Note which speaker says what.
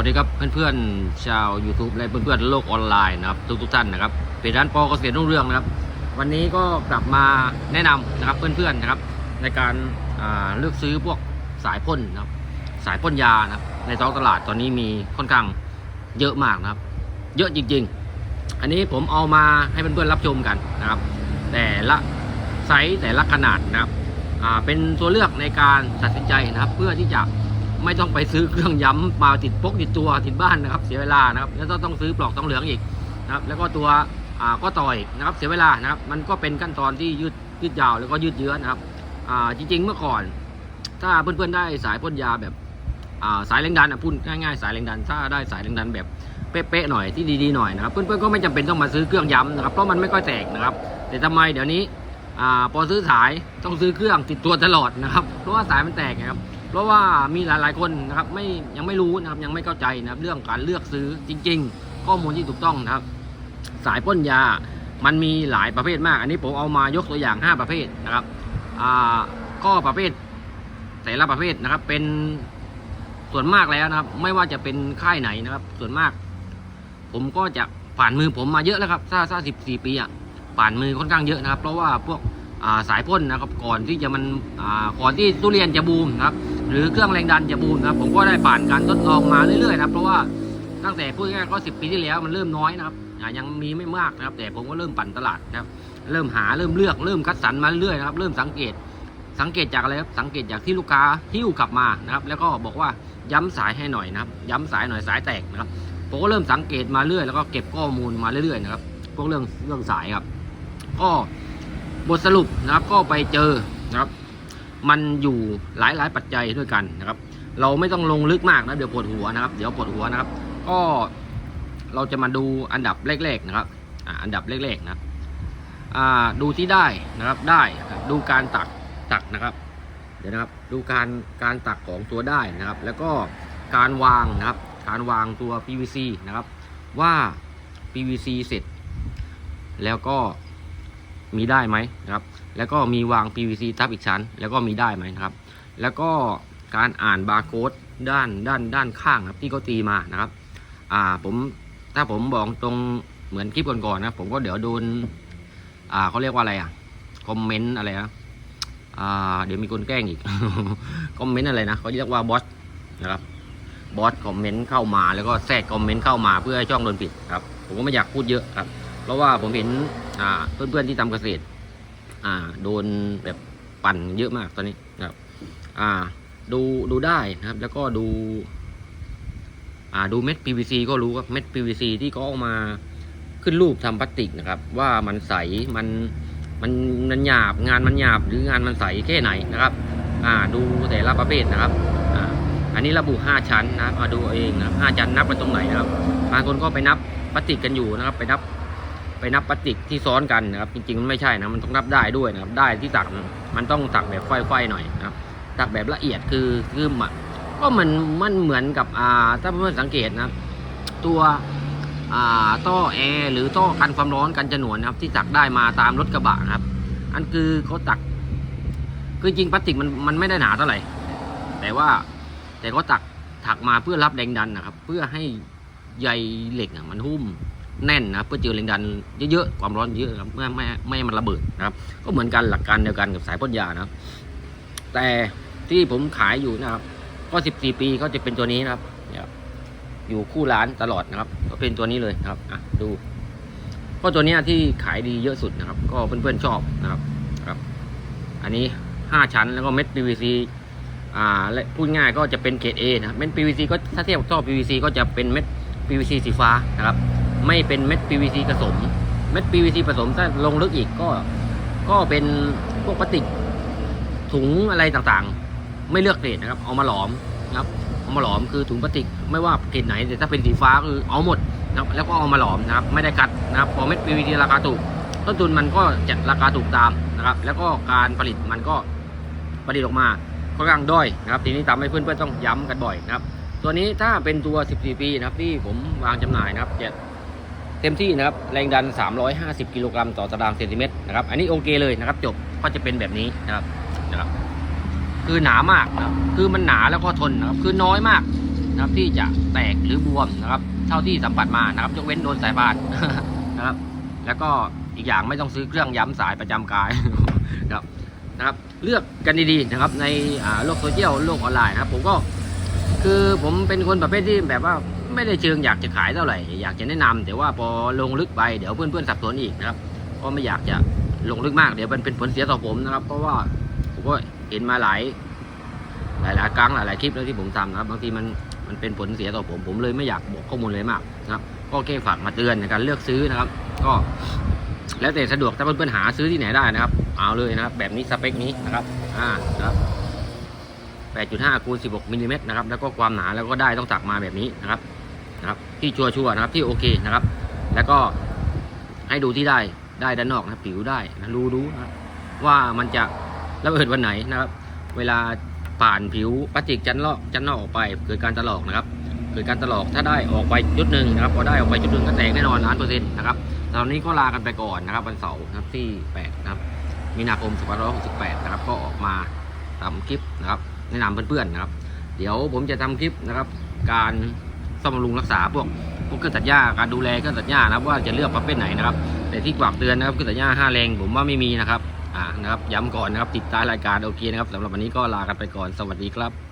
Speaker 1: วัสดีครับเพื่อนๆชาว YouTube และเพื่อนๆโลกออนไลน์นะครับทุกๆท่านนะครับเพจร้านปอเกษตรรุ่งเรืองนะครับ วันนี้ก็กลับมาแนะนำนะครับเพื่อนๆนะครับ ในการาเลือกซื้อพวกสายพ่นนะครับสายพ่นยานะครับในท้องตลาดตอนนี้มีค่อนข้างเยอะมากนะครับ เยอะจริงๆ อันนี้ผมเอามาให้เพื่อนๆรับชมกันนะครับ แต่ละไซส์แต่ละขนาดนะครับเป็นตัวเลือกในการตัดสินใจนะครับ เพื่อที่จะ ไม่ต้องไปซื้อเครื่องย้ำมาติดพกติดตัวติดบ้านนะครับ เสียเวลานะครับ แล้วต้องซื้อปลอกต้องเหลืองอีกนะครับ แล้วก็ตัวอ่าก็ต่ออีกนะครับ เสียเวลานะครับ มันก็เป็นขั้นตอนที่ยืดยืดยาวแล้วก็ยืดเยื้อนะครับอ่าจริง ๆ เมื่อก่อน ถ้าเพื่อนๆได้สายพ่นยาแบบอ่าสายแรงดันอะพูดง่ายๆสายแรงดัน ถ้าได้สายแรงดันแบบเป๊ะๆหน่อยที่ดีๆหน่อยนะครับ เพื่อนๆก็ไม่จำเป็นต้องมาซื้อเครื่องย้ำนะครับเพราะมันไม่ค่อยแตกนะครับ แต่ทำไมเดี๋ยวนี้อ่าพอซื้อสายต้องซื้อเครื่องติดตัวตลอดนะครับ เพราะว่าสายมันแตกนะครับ เพราะว่ามีหลายๆคนนะครับไม่ยังไม่รู้นะครับยังไม่เข้าใจนะครับเรื่องการเลือกซื้อจริง ๆ ข้อมูลที่ถูกต้องนะครับ สายพ่นยามันมีหลายประเภทมาก อันนี้ผมเอามายกตัวอย่าง 5 ประเภทนะครับก็ประเภทแต่ละประเภทนะครับ เป็นส่วนมากแล้วนะครับ ไม่ว่าจะเป็นค่ายไหนนะครับ ส่วนมาก ผมก็จะผ่านมือผมมาเยอะแล้วครับถ้าถ้าสิบสี่ปีอะผ่านมือค่อนข้างเยอะนะครับ เพราะว่าพวกาสายพ่นนะครับ ก่อนที่จะมันก่อนที่ทุเรียนจะบูมนะครับ หรือเครื่องแรงดันจะบูนครับผมก็ได้ผ่านการทดลองมาเรื่อยๆนะเพราะว่าตั้งแต่พูดง่ายก็สิบปีที่แล้วมันเริ่มน้อยนะครับยังมีไม่มากนะครับ แต่ผมก็เริ่มปั่นตลาดนะครับ เริ่มหาเริ่มเลือกเริ่มคัดสรรมาเรื่อยนะครับ เริ่มสังเกตสังเกตจากอะไรครับสังเกตจากที่ลูกค้าหิ้วกลับมานะครับ แล้วก็บอกว่าย้ำสายให้หน่อยนะครับ ย้ำสายหน่อยสายแตกนะครับผมก็เริ่มสังเกตมาเรื่อยแล้วก็เก็บข้อมูลมาเรื่อยๆนะครับพวกเรื่องเรื่องสายครับ ก็บทสรุปนะครับก็ไปเจอนะครับ มันอยู่หลายหลายๆปัจจัยด้วยกันนะครับ เราไม่ต้องลงลึกมากนะเดี๋ยวปวดหัวนะครับ เดี๋ยวปวดหัวนะครับ ก็เราจะมาดูอันดับแรกๆนะครับอันดับแรกๆนะดูที่ได้นะครับได้ดูการตักตักนะครับ เดี๋ยวนะครับดูการการตักของตัวได้นะครับ แล้วก็การวางนะครับ การวางตัว PVC นะครับ ว่า PVC เสร็จ แล้วก็ มีได้ไหมนะครับ แล้วก็มีวาง PVC ทับอีกชั้น แล้วก็มีได้ไหมนะครับ แล้วก็การอ่านบาร์โค้ดด้านด้านด้านข้างครับที่เขาตีมานะครับ อ่าผมถ้าผมบอกตรงเหมือนคลิปก่อนๆนะผมก็เดี๋ยวโดนอ่าเขาเรียกว่าอะไรอะคอมเมนต์อะไรนะอ่าเดี๋ยวมีคนแกล้งอีกคอมเมนต์อะไรนะเขาเรียกว่าบอสนะครับบอสคอมเมนต์เข้ามาแล้วก็แทรกคอมเมนต์เข้ามาเพื่อให้ช่องโดนปิดครับ ผมก็ไม่อยากพูดเยอะครับ เพราะว่าผมเห็นอ่าเพื่อนๆที่ทำเกษตรโดนแบบปั่นเยอะมากตอนนี้นะครับดูดูได้นะครับ แล้วก็ดูดูเม็ด PVC ก็รู้ครับเม็ด PVC ที่เขาเอามาขึ้นรูปทำพลาสติกนะครับ ว่ามันใสมันมันมันหยาบงานมันหยาบหรืองานมันใสแค่ไหนนะครับ อ่าดูแต่ละประเภทนะครับอ่าอันนี้ระบุ 5 ชั้นนะครับมาดูเองนะครับ5ชั้นนับไปตรงไหนนะครับบางคนก็ไปนับพลาสติกกันอยู่นะครับ ไปนับ ไปนับพลาสติกที่ซ้อนกันนะครับ จริงๆมันไม่ใช่นะมันต้องนับได้ด้วยนะครับ ได้ที่ตักมันต้องตักแบบไฟๆหน่อยนะครับตักแบบละเอียดคือคือมันก็มันมันเหมือนกับอ่าถ้าเพื่อนสังเกตนะครับตัวอ่าท่อแอร์หรือท่อกันความร้อนกันฉนวนนะครับ ที่ตักได้มาตามรถกระบะนะครับ อันคือเขาตัก คือจริงพลาสติกมันมันไม่ได้หนาเท่าไหร่แต่ว่าแต่เขาตักถักมาเพื่อรับแรงดันนะครับ เพื่อให้ใยเหล็กอะมันหุ้ม แน่นนะเพื่อเจอแรงดันเยอะๆความร้อนเยอะครับไม่ไม่ไม่ให้มันระเบิดนะครับ ก็เหมือนกันหลักการเดียวกันกับสายพ่นยานะครับ แต่ที่ผมขายอยู่นะครับ ก็ 14 ปีก็จะเป็นตัวนี้นะครับอยู่คู่ร้านตลอดนะครับ ก็เป็นตัวนี้เลยนะครับอะดูก็ตัวนี้ที่ขายดีเยอะสุดนะครับ ก็เพื่อนๆชอบนะครับครับ อันนี้ 5 ชั้นแล้วก็เม็ด PVC อ่าและพูดง่ายก็จะเป็นเกรด A นะเม็ด PVC ก็ถ้าเทียบกับท่อ PVC ก็จะเป็นเม็ด PVC สีฟ้านะครับ ไม่เป็นเม็ด PVC ผสม เม็ด PVC ผสมถ้าลงลึกอีกก็ก็เป็นพวกพลาสติกถุงอะไรต่างๆ ไม่เลือกเกรดนะครับ เอามาหลอมนะครับเอามาหลอมคือถุงพลาสติกไม่ว่าเกรดไหนแต่ถ้าเป็นสีฟ้าคือเอาหมดนะครับแล้วก็เอามาหลอมนะครับ ไม่ได้กัดนะครับพอเม็ด PVC ราคาถูกต้นทุนมันก็จะราคาถูกตามนะครับ แล้วก็การผลิตมันก็ผลิตออกมาค่อนข้างด้อยนะครับทีนี้ทำให้เพื่อนๆต้องย้ำกันบ่อยนะครับ ตัวนี้ถ้าเป็นตัว 14 ปีนะครับที่ผมวางจำหน่ายนะครับจะ เต็มที่นะครับแรงดัน 350 กิโลกรัมต่อตารางเซนติเมตรนะครับอันนี้โอเคเลยนะครับ จบก็จะเป็นแบบนี้นะครับนะครับคือหนามากนะครับคือมันหนาแล้วก็ทนนะครับคือน้อยมากนะครับที่จะแตกหรือบวมนะครับ เท่าที่สัมผัสมานะครับยกเว้นโดนสายพานนะครับ แล้วก็อีกอย่างไม่ต้องซื้อเครื่องย้ำสายประจำกายนะครับนะครับ เลือกกันดีๆนะครับในโลกโซเชียลโลกออนไลน์นะครับ ผมก็คือผมเป็นคนประเภทที่แบบว่า ไม่ได้เชิงอยากจะขายเท่าไหร่ อยากจะแนะนำแต่ว่าพอลงลึกไปเดี๋ยวเพื่อนๆสับสนอีกนะครับก็ไม่อยากจะลงลึกมากเดี๋ยวมันเป็นผลเสียต่อผมนะครับ เพราะว่าผมก็เห็นมาหลายหลายหลายๆครั้งหลายหลายๆคลิปแล้วที่ผมทำนะครับบางทีมันมันเป็นผลเสียต่อผมผมเลยไม่อยากบอกข้อมูลเลยมากนะครับ ก็แค่ฝากมาเตือนในการเลือกซื้อนะครับ ก็แล้วแต่สะดวกถ้าเพื่อนๆหาซื้อที่ไหนได้นะครับ เอาเลยนะครับ แบบนี้สเปคนี้นะครับอ่านะครับ8.5คูณ16มิลลิเมตรนะครับแล้วก็ความหนาแล้วก็ได้ต้องตักมาแบบนี้นะครับ นะครับที่ชัวร์ๆนะครับที่โอเคนะครับ แล้วก็ให้ดูที่ได้ได้ด้านนอกนะผิวได้นะรู้รู้นะว่ามันจะระเบิดวันไหนนะครับ เวลาผ่านผิวพลาสติกจันลอกจันนอกออกไปเกิดการตลอกนะครับ เกิดการตลอกถ้าได้ออกไปจุดหนึ่งนะครับพอได้ออกไปจุดหนึ่งก็แตกแน่นอนล้านเปอร์เซ็นต์นะครับตอนนี้ก็ลากันไปก่อนนะครับวันเสาร์นะครับที่8นะครับมีนาคม2568นะครับก็ออกมาทำคลิปนะครับแนะนำเพื่อนๆนะครับ เดี๋ยวผมจะทำคลิปนะครับการ ซ่อมบำรุงรักษาพวกพวกเครื่องตัดหญ้าการดูแลเครื่องตัดหญ้านะครับว่าจะเลือกประเภทไหนนะครับ แต่ที่ฝากเตือนนะครับเครื่องตัดหญ้าห้าแรงผมว่าไม่มีนะครับอ่านะครับ ย้ำก่อนนะครับติดตามรายการโอเคนะครับสำหรับวันนี้ก็ลากันไปก่อนสวัสดีครับ